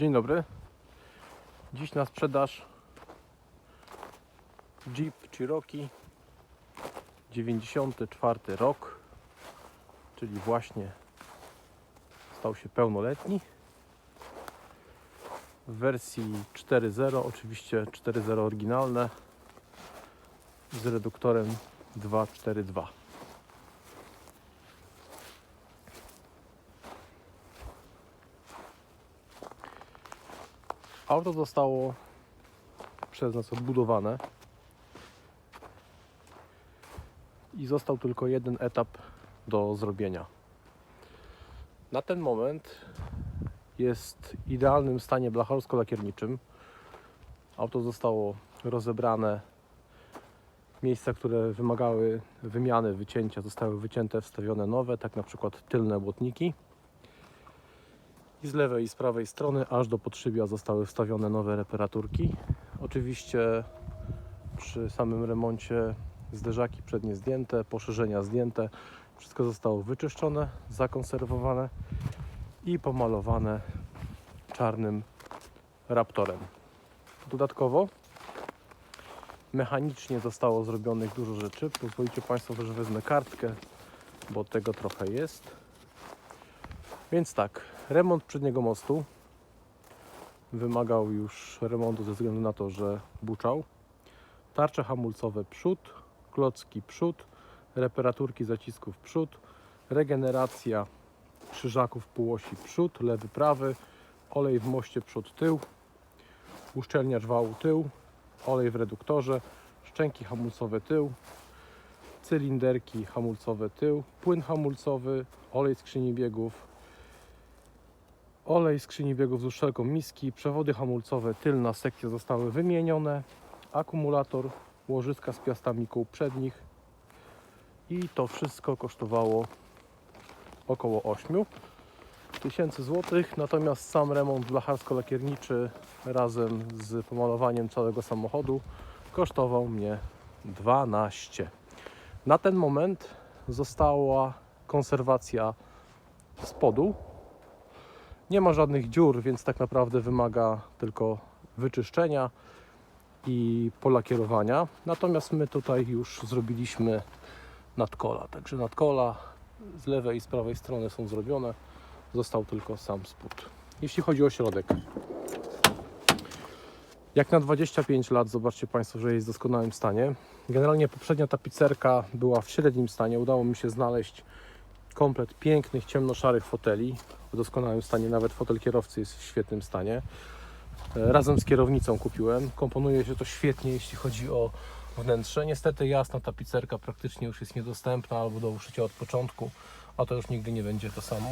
Dzień dobry. Dziś na sprzedaż Jeep Cherokee 94 rok, czyli właśnie stał się pełnoletni. W wersji 4.0, oczywiście 4.0 oryginalne z reduktorem 242. Auto zostało przez nas odbudowane i został tylko jeden etap do zrobienia. Na ten moment jest w idealnym stanie blacharsko-lakierniczym. Auto zostało rozebrane. Miejsca, które wymagały wymiany, wycięcia, zostały wycięte, wstawione nowe, tak na przykład tylne błotniki. I z lewej i z prawej strony, aż do podszybia zostały wstawione nowe reparaturki. Oczywiście przy samym remoncie zderzaki przednie zdjęte, poszerzenia zdjęte. Wszystko zostało wyczyszczone, zakonserwowane i pomalowane czarnym raptorem. Dodatkowo mechanicznie zostało zrobionych dużo rzeczy. Pozwolicie Państwo, że wezmę kartkę, bo tego trochę jest. Więc tak, remont przedniego mostu wymagał już remontu ze względu na to, że buczał. Tarcze hamulcowe przód, klocki przód, reparaturki zacisków przód, regeneracja krzyżaków półosi przód, lewy, prawy, olej w moście przód, tył, uszczelniacz wału tył, olej w reduktorze, szczęki hamulcowe tył, cylinderki hamulcowe tył, płyn hamulcowy, olej skrzyni biegów, olej skrzyni biegów z uszczelką miski, przewody hamulcowe tylna sekcja zostały wymienione, akumulator, łożyska z piastami kół przednich i to wszystko kosztowało około 8 tysięcy złotych, natomiast sam remont blacharsko-lakierniczy razem z pomalowaniem całego samochodu kosztował mnie 12. Na ten moment została konserwacja spodu. Nie ma żadnych dziur, więc tak naprawdę wymaga tylko wyczyszczenia i polakierowania. Natomiast my tutaj już zrobiliśmy nadkola. Także nadkola z lewej i z prawej strony są zrobione. Został tylko sam spód. Jeśli chodzi o środek. Jak na 25 lat, zobaczcie Państwo, że jest w doskonałym stanie. Generalnie poprzednia tapicerka była w średnim stanie. Udało mi się znaleźć komplet pięknych, ciemnoszarych foteli w doskonałym stanie. Nawet fotel kierowcy jest w świetnym stanie. E, Razem z kierownicą kupiłem. Komponuje się to świetnie, jeśli chodzi o wnętrze. Niestety jasna tapicerka praktycznie już jest niedostępna albo do uszycia od początku, a to już nigdy nie będzie to samo.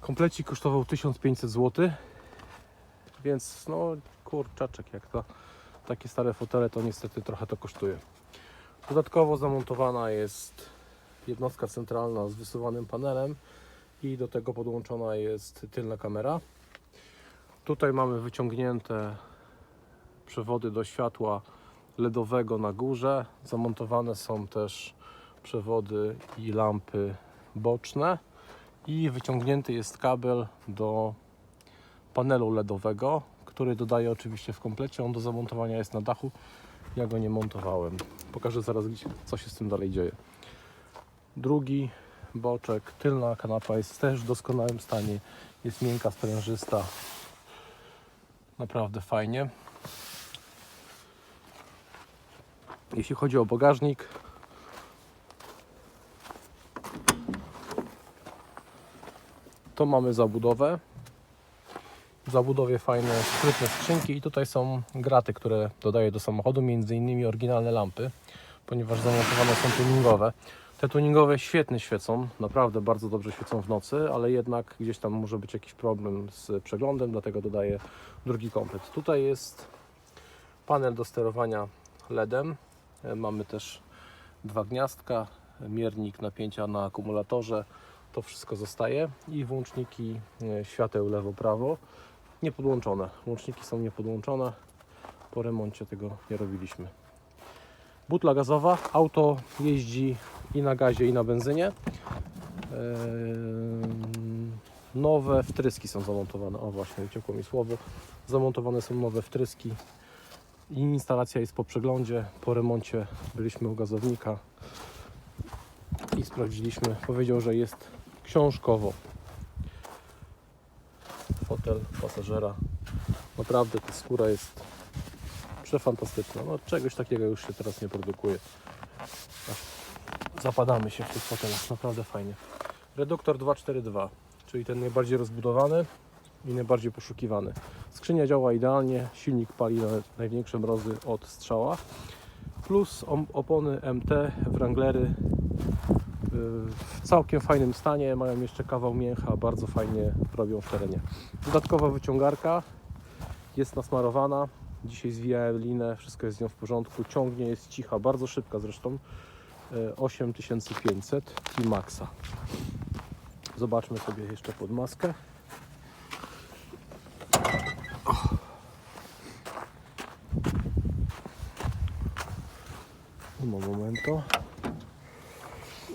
Komplecik kosztował 1500 zł, więc no kurczaczek jak to takie stare fotele to niestety trochę to kosztuje. Dodatkowo zamontowana jest jednostka centralna z wysuwanym panelem i do tego podłączona jest tylna kamera. Tutaj mamy wyciągnięte przewody do światła LEDowego na górze. Zamontowane są też przewody i lampy boczne i wyciągnięty jest kabel do panelu LEDowego, który dodaje oczywiście w komplecie. On do zamontowania jest na dachu. Ja go nie montowałem. Pokażę zaraz, co się z tym dalej dzieje. Drugi boczek, tylna kanapa jest też w doskonałym stanie. Jest miękka, sprężysta. Naprawdę fajnie. Jeśli chodzi o bagażnik, to mamy zabudowę. W zabudowie fajne, sprytne skrzynki i tutaj są graty, które dodaję do samochodu, między innymi oryginalne lampy, ponieważ zamontowane są tuningowe. Te tuningowe świetnie świecą, naprawdę bardzo dobrze świecą w nocy, ale jednak gdzieś tam może być jakiś problem z przeglądem, dlatego dodaję drugi komplet. Tutaj jest panel do sterowania LEDem. E, Mamy też dwa gniazdka, miernik napięcia na akumulatorze. To wszystko zostaje i włączniki e, świateł lewo-prawo niepodłączone. Łączniki są niepodłączone. Po remoncie tego nie robiliśmy. Butla gazowa. Auto jeździ i na gazie, i na benzynie. Nowe wtryski są zamontowane. O właśnie, uciekło mi słowo. Zamontowane są nowe wtryski. Instalacja jest po przeglądzie, po remoncie byliśmy u gazownika i sprawdziliśmy. Powiedział, że jest książkowo. Fotel pasażera. Naprawdę ta skóra jest przefantastyczna. No, czegoś takiego już się teraz nie produkuje. Zapadamy się w tych fotelach. Naprawdę fajnie. Reduktor 242, czyli ten najbardziej rozbudowany i najbardziej poszukiwany. Skrzynia działa idealnie, silnik pali na największe mrozy od strzała. Plus opony MT, Wranglery yy, w całkiem fajnym stanie, mają jeszcze kawał mięcha, bardzo fajnie robią w terenie. Dodatkowa wyciągarka jest nasmarowana. Dzisiaj zwijałem linę, wszystko jest z nią w porządku. Ciągnie, jest cicha, bardzo szybka zresztą. Yy, 8500 T-Maxa. Zobaczmy sobie jeszcze pod maskę. Un momento.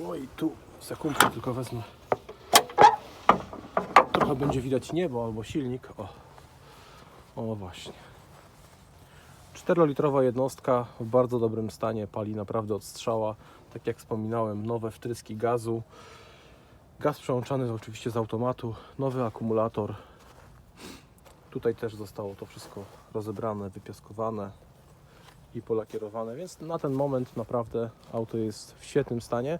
Oj, tu sekundkę tylko wezmę. Trochę będzie widać niebo albo silnik. O, o właśnie. 4-litrowa jednostka w bardzo dobrym stanie, pali naprawdę od strzała. Tak jak wspominałem, nowe wtryski gazu. Gaz przełączany oczywiście z automatu, nowy akumulator. Tutaj też zostało to wszystko rozebrane, wypiaskowane i polakierowane, więc na ten moment naprawdę auto jest w świetnym stanie.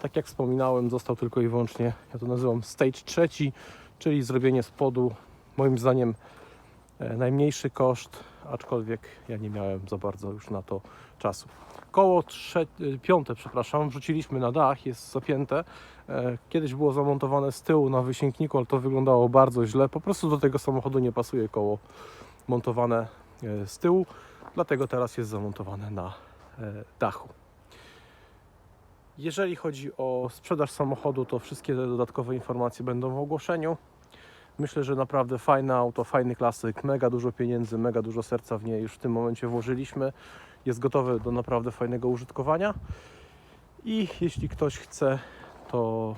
Tak jak wspominałem, został tylko i wyłącznie, ja to nazywam stage trzeci, czyli zrobienie spodu. Moim zdaniem e, najmniejszy koszt, aczkolwiek ja nie miałem za bardzo już na to czasu. Koło trze- piąte, przepraszam, wrzuciliśmy na dach, jest zapięte. E, Kiedyś było zamontowane z tyłu na wysięgniku, ale to wyglądało bardzo źle. Po prostu do tego samochodu nie pasuje koło montowane e, z tyłu, dlatego teraz jest zamontowane na e, dachu. Jeżeli chodzi o sprzedaż samochodu, to wszystkie dodatkowe informacje będą w ogłoszeniu. Myślę, że naprawdę fajne auto, fajny klasyk, mega dużo pieniędzy, mega dużo serca w nie już w tym momencie włożyliśmy. Jest gotowe do naprawdę fajnego użytkowania. I jeśli ktoś chce, to,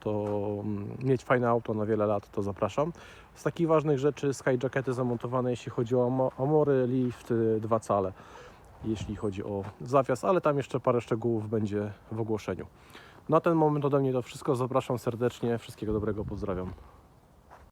to mm, mieć fajne auto na wiele lat, to zapraszam. Z takich ważnych rzeczy skyjackety zamontowane, jeśli chodzi o amo- amory, lift, y, dwa cale, jeśli chodzi o zawias, ale tam jeszcze parę szczegółów będzie w ogłoszeniu. Na ten moment ode mnie to wszystko. Zapraszam serdecznie. Wszystkiego dobrego. Pozdrawiam.